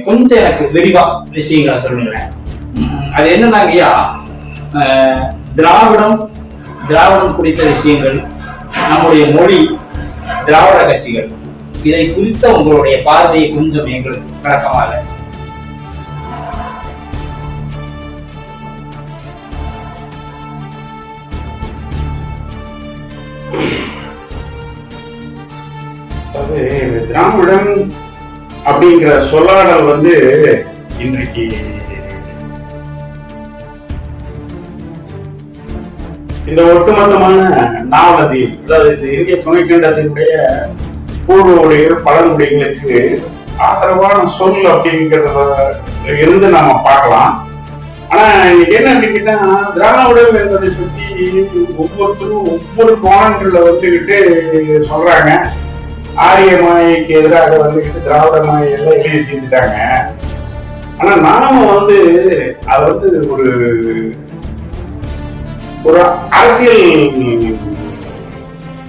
கொஞ்சம் எனக்கு விரிவா விஷயங்களை சொல்லுங்களேன். அது என்னன்னா திராவிடம் திராவிடம் குறித்த விஷயங்கள் நம்முடைய மொழி திராவிட கட்சிகள் இதை குறித்த உங்களுடைய பார்வையை கொஞ்சம் எங்களுக்கு விளக்கமாக திராவிடம் அப்படிங்கிற சொல்லாடல் வந்து இன்றைக்கு இந்த ஒட்டுமொத்தமான நாவலதி அதாவது இந்த இந்திய துணைக்கண்டத்தினுடைய பூர்வடைய பழங்குடிகளுக்கு ஆதரவான சொல் அப்படிங்கிறத இருந்து நாம பார்க்கலாம். ஆனா இன்னைக்கு என்ன அப்படின்னா திராவிடம் என்பதை பத்தி ஒவ்வொருத்தரும் ஒவ்வொரு கோணங்கள்ல வந்துகிட்டு சொல்றாங்க. ஆரிய மாயைக்கு எதிராக வந்துக்கிட்டு திராவிட மாயெல்லாம் எழுதி தீர்த்துட்டாங்க ஆனா நாம வந்து அது வந்து ஒரு ஒரு அரசியல்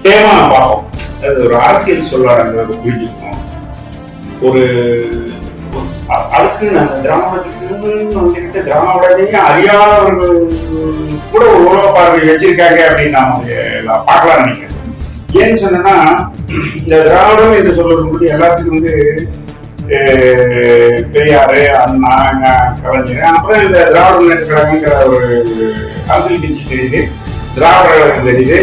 தேமா பார்ப்போம். அது ஒரு அரசியல் சொல்லாடங்கிறத புரிஞ்சுக்கணும் ஒரு அதுக்கு அந்த திராவிடத்துக்கு வந்துகிட்டு திராவிடமே அறியாதவர்கள் கூட ஒரு உலக பார்வை வச்சிருக்காங்க அப்படின்னு நாம பார்க்கலாம் நினைக்கிறேன். ஏன்னு சொன்னா இந்த திராவிடம் என்று சொல்லும்போது எல்லாத்துக்கும் வந்து பெரியாரு அண்ணா கலைஞர் அப்புறம் இந்த திராவிட முன்னேற்ற கழகங்கிற ஒரு அரசியல் கட்சி தெரியுது. திராவிட கழகம் தெரியுது.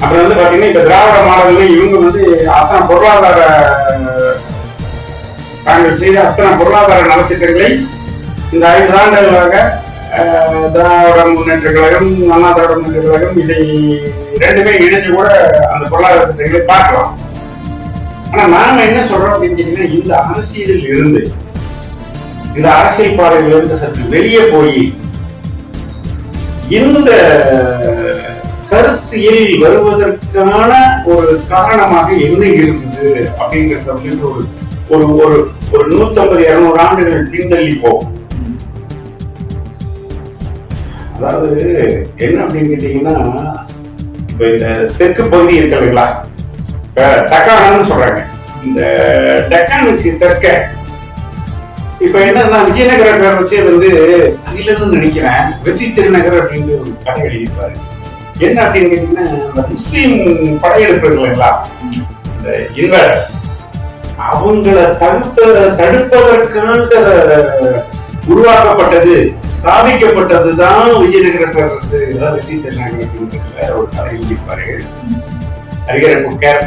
அப்புறம் வந்து பாத்தீங்கன்னா இப்ப திராவிட மாடல்ல இவங்க வந்து அத்தனை பொருளாதார தாங்கள் செய்த அத்தனை பொருளாதார நலத்திட்டங்களை இந்த ஐந்து ஆண்டுகளாக திராவிட முன்னேற்ற கழகம் அண்ணா திராவிட முன்னேற்ற கழகம் இதை ரெண்டுமே இணைஞ்சு கூட அந்த பொருளாதார திட்டங்களை பார்க்கலாம். ஆனா நாம என்ன சொல்றோம் அப்படின்னு கேட்டீங்கன்னா இந்த அரசியலில் இருந்து இந்த அரசியல் பாதையில் இருந்து சற்று வெளியே போய் இந்த கருத்தியல் வருவதற்கான ஒரு காரணமாக என்ன இருந்தது அப்படிங்கறத ஒரு ஒரு ஒரு ஒரு நூத்தம்பது இருநூறு ஆண்டுகள் பின்தள்ளி போகும். அதாவது என்ன அப்படின்னு கேட்டீங்கன்னா இந்த தெற்கு பகுதி இருக்கு இல்லைங்களா? இப்ப டக்கானன்னு சொல்றாங்க. இந்த டக்கானுக்கு தெற்க இப்ப என்னன்னா விஜயநகர பேரரசே வந்து அகிலன்னு நினைக்கிறேன். வெற்றி திருநகர் அப்படின்னு ஒரு கதை எழுதியிருப்பாரு. என்ன அப்படின்னு கேட்டீங்கன்னா இந்த முஸ்லீம் படையெடுப்பு இல்லைங்களா? இந்த இன்வெர்ஸ் அவங்கள தடுப்ப தடுப்பதற்காக உருவாக்கப்பட்டது ஸ்தாபிக்கப்பட்டதுதான் விஜயநகர பேரரசு. அதாவது வெற்றி திருநகர் அப்படின்றதுல ஒரு கதை எழுதியிருப்பாரு அறிஞர் புக்கர்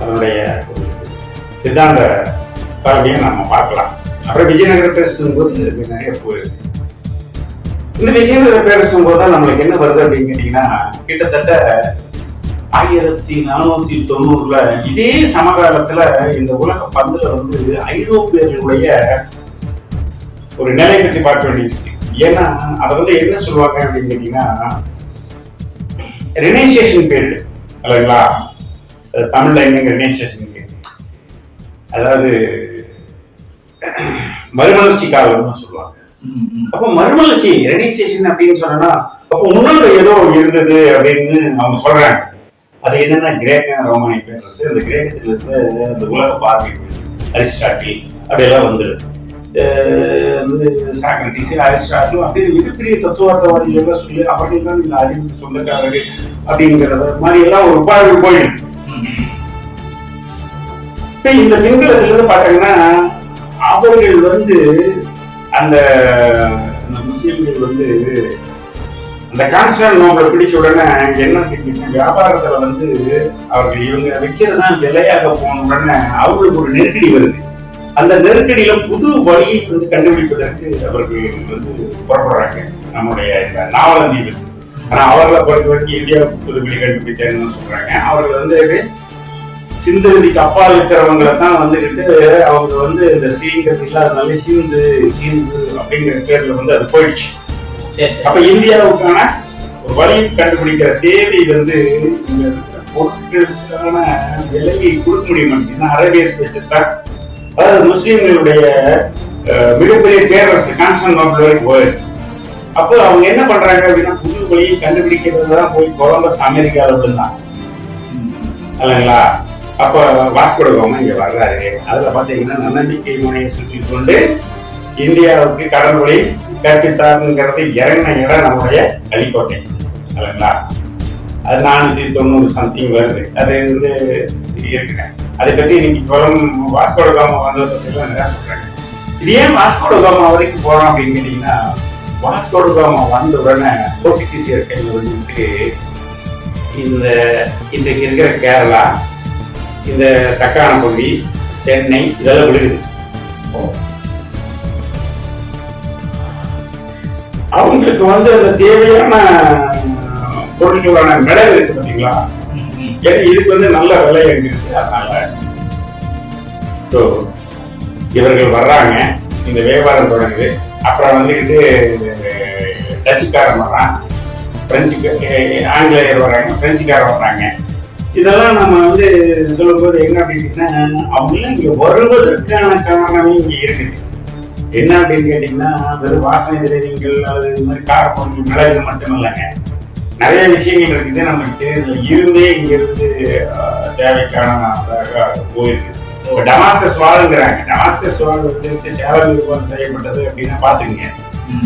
அதனுடைய சித்தாந்த பார்வையை நாம பார்க்கலாம். அப்புறம் விஜயநகர பேசும்போது போது நிறைய போயிருக்கு இந்த விஜயநகர பேசும்போது தான் நம்மளுக்கு என்ன வருது அப்படின்னு கேட்டீங்கன்னா கிட்டத்தட்ட ஆயிரத்தி நானூத்தி தொண்ணூறுல இதே சமகாலத்துல இந்த உலக பந்துல வந்து ஐரோப்பியர்களுடைய ஒரு நிலை பற்றி பார்க்க வேண்டியிருக்கு. ஏன்னா அதை வந்து என்ன சொல்லுவாங்க அப்படின்னு கேட்டீங்கன்னா ரெனைசேஷன் பீரியட் இல்லைங்களா? தமிழ்ல என்னங்க ரெனைசேஷன் அதாவது மறுமலர்ச்சி காலம்னு சொல்லுவாங்க. அப்போ மறுமலர்ச்சி ரெனைசேஷன் அப்படின்னு சொன்னா அப்போ முன்னாடி ஏதோ இருந்தது அப்படின்னு அவங்க சொல்றாங்க. அது என்னன்னா கிரேக்க ரோமானிய பேரரசு அந்த கிரேக்கத்துல இருந்து அந்த உலக பார்வை அரிஸ்டாட்டி அப்படியெல்லாம் வந்துடுது அஹ் வந்து சாக்ரட்டிஸ் அரிஸ்டாட்டில் அப்படின்னு மிகப்பெரிய தத்துவார்த்தவாதிகள் சொல்லி அவர்கள் தான் இந்த அறிவுக்கு சொந்தக்காரர்கள் அப்படிங்கிறத மாதிரி எல்லாம் ஒரு பார்வை போயிடுது. இப்ப இந்த பின்புலத்துல இருந்து பாத்தீங்கன்னா அவர்கள் வந்து அந்த அந்த முஸ்லிம்கள் வந்து அந்த கான்ஸ்டன்ட் நோக்கை பிடிச்ச உடனே என்ன தெரியுங்க வியாபாரத்துல வந்து அவர்கள் இவங்க வைக்கிறதா விலையாக போன உடனே அவங்களுக்கு ஒரு நெருக்கடி வருது. அந்த நெருக்கடியில புது வழியை வந்து கண்டுபிடிப்பதற்கு அவர்கள் வந்து புறப்படுறாங்க. நம்முடைய இந்த நாவலந்தீவு ஆனா அவர்களை பொறுத்த வரைக்கும் இந்தியா புது வழி கண்டுபிடித்தாங்கன்னு சொல்றாங்க. அவர்கள் வந்து சிந்தவதிக்கு அப்பால் இருக்கிறவங்களை தான் வந்துகிட்டு அவங்க வந்து இந்த சீங்கிறது இல்லாதனால ஹிந்து ஹிந்து அப்படிங்கிற பேர்ல வந்து அது போயிடுச்சு. அப்ப இந்தியாவுக்கான ஒரு வழியை கண்டுபிடிக்கிற தேவை வந்து பொருட்களுக்கான விலையை கொடுக்க முடியும்? மாட்டேங்குது அரேபியர்ஸ் வச்சுதான் அதாவது முஸ்லிம்களுடைய மிகப்பெரிய பேரரசு கான்ஸ்டன்ட் வரைக்கும் போயிருக்கு அப்போ அவங்க என்ன பண்றாங்க அப்படின்னா புது வழியை கண்டுபிடிக்கிறது தான் போய் கொலம்பஸ் அமெரிக்காவில் விழுந்தாங்க இல்லைங்களா? அப்ப வாஸ்கோடகாம இங்க வர்றாரு. அதுல பாத்தீங்கன்னா நன்னம்பிக்கை முனையை சுற்றி கொண்டு இந்தியாவுக்கு கடல் வழி கற்பித்தாருங்கிறது இறங்கின இடம் நம்முடைய கலிக்கோட்டை. இல்லைங்களா அது நானூத்தி தொண்ணூறு சம்திங் வருது. அது வந்து இருக்கிறேன் அதை பத்தி இன்னைக்கு புறம் வாஸ்கோடகாம வந்ததை பற்றிலாம் எல்லாம் நிறைய இது ஏன் வாஸ்கோடகாமா வரைக்கும் போகிறோம் அப்படின்னு கேட்டிங்கன்னா வாஸ்கோட காமா வந்த உடனே போர்த்துகீசியர் கையில் வந்துட்டு இந்த இன்றைக்கு இருக்கிற கேரளா இந்த தக்கான பகுதி சென்னை இதெல்லாம் விழுகுது. அவங்களுக்கு வந்து அந்த தேவையான பொருட்களான விலை இருக்கு பாத்தீங்களா? ஏன்னா இதுக்கு வந்து நல்ல விலை இருக்கு? அதனால ஸோ இவர்கள் வர்றாங்க. இந்த வியாபாரம் தொடங்குது. அப்புறம் வந்துக்கிட்டு டச்சுக்காரன் வர்றான். பிரெஞ்சு ஆங்கிலேயர் வர்றாங்க. பிரெஞ்சுக்காரன் வர்றாங்க. இதெல்லாம் நம்ம வந்து சொல்லும்போது என்ன அப்படின்னா அவங்களும் இங்கே வருவதற்கான காரணமே இங்கே இருக்குது. என்ன அப்படின்னு கேட்டீங்கன்னா வெறும் வாசனை திரவியங்கள் அது இது மாதிரி காரப்பொருள் மிளகு மட்டும் இல்லைங்க. நிறைய விஷயங்கள் இருக்குது. நமக்கு தெரியல இருந்தே இங்க இருந்து அஹ், தேவைக்கான போயிருக்கு. டமாஸ்கஸ் வாழுங்கிறாங்க டமாஸ்கஸ் வாழ் வந்து சேவல் விருப்பம் செய்யப்பட்டது அப்படின்னா பாத்துக்கங்க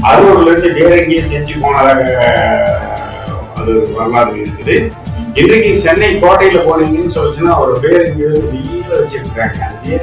அரூர்ல இருந்து வேற எங்கேயும் செஞ்சு போனதாக அது வரலாறு இருக்குது. இன்றைக்கு சென்னை கோட்டையில போனீங்கன்னு சொல்லிச்சுன்னா ஒரு பேர் எங்கேயோ வெளியில வச்சிருக்காங்க அது